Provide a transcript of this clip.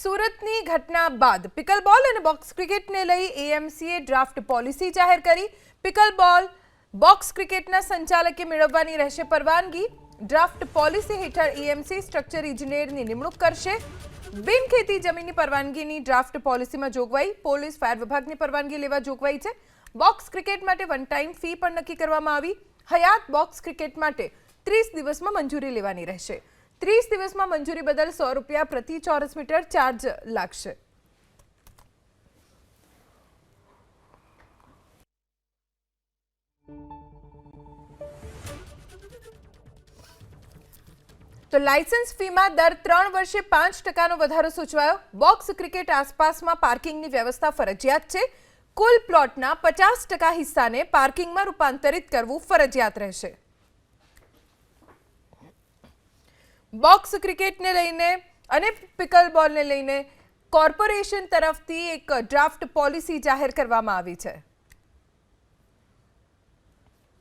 સુરતની ઘટના બાદ પિકલબોલ અને બોક્સ ક્રિકેટને લઈ એએમસીએ ડ્રાફ્ટ પોલિસી જાહેર કરી. પિકલબોલ બોક્સ ક્રિકેટના સંચાલકે મેળવવાની રહેશે પરવાનગી. ડ્રાફ્ટ પોલિસી હેઠળ એએમસી સ્ટ્રક્ચર ઇજનેરની નિમણૂક કરશે. બિનખેતી જમીનની પરવાનગીની ડ્રાફ્ટ પોલિસીમાં જોગવાઈ. પોલીસ ફાયર વિભાગની પરવાનગી લેવા જોગવાઈ છે. બોક્સ ક્રિકેટ માટે વન ટાઈમ ફી પણ નક્કી કરવામાં આવી. હયાત બોક્સ ક્રિકેટ માટે ત્રીસ દિવસમાં મંજૂરી લેવાની રહેશે. ત્રીસ દિવસમાં મંજૂરી બદલ સો રૂપિયા પ્રતિ ચોરસ મીટર ચાર્જ લાગશે. તો લાયસન્સ ફીમાં દર ત્રણ વર્ષે પાંચ ટકાનો વધારો સૂચવાયો. બોક્સ ક્રિકેટ આસપાસમાં પાર્કિંગની વ્યવસ્થા ફરજિયાત છે. કુલ પ્લોટના પચાસ ટકા હિસ્સાને પાર્કિંગમાં રૂપાંતરિત કરવું ફરજિયાત રહેશે. બોક્સ ક્રિકેટને લઈને અને પિકલ બોલને લઈને કોર્પોરેશન તરફથી એક ડ્રાફ્ટ પોલિસી જાહેર કરવામાં આવી છે.